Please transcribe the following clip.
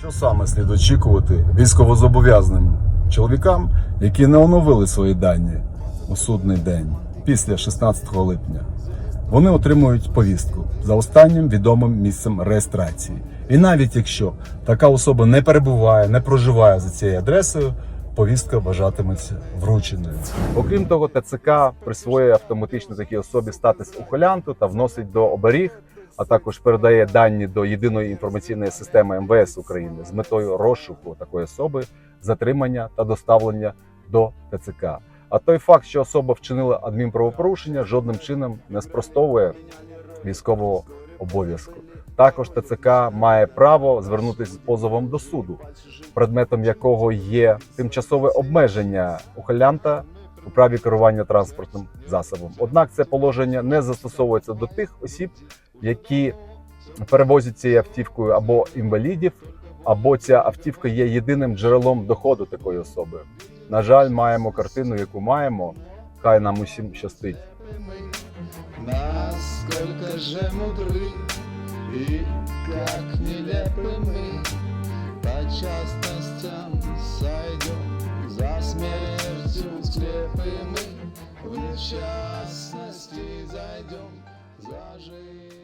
Що саме слід очікувати військовозобов'язаним чоловікам, які не оновили свої дані у судний день після 16 липня? Вони отримують повістку за останнім відомим місцем реєстрації. І навіть якщо така особа не перебуває, не проживає за цією адресою, повістка вважатиметься врученою. Окрім того, ТЦК присвоює автоматично такій особі статус ухилянту та вносить до оберіг, а також передає дані до єдиної інформаційної системи МВС України з метою розшуку такої особи, затримання та доставлення до ТЦК. А той факт, що особа вчинила адмінправопорушення, жодним чином не спростовує військового обов'язку. Також ТЦК має право звернутися з позовом до суду, предметом якого є тимчасове обмеження ухилянта у праві керування транспортним засобом. Однак це положення не застосовується до тих осіб, які перевозять цією автівкою або інвалідів, або ця автівка є єдиним джерелом доходу такої особи. На жаль, маємо картину, яку маємо. Хай нам усім щастить. Насколько же мудры и как нелепы мы По частностям сойдем за смертью слепы мы В частности зайдем за жизнь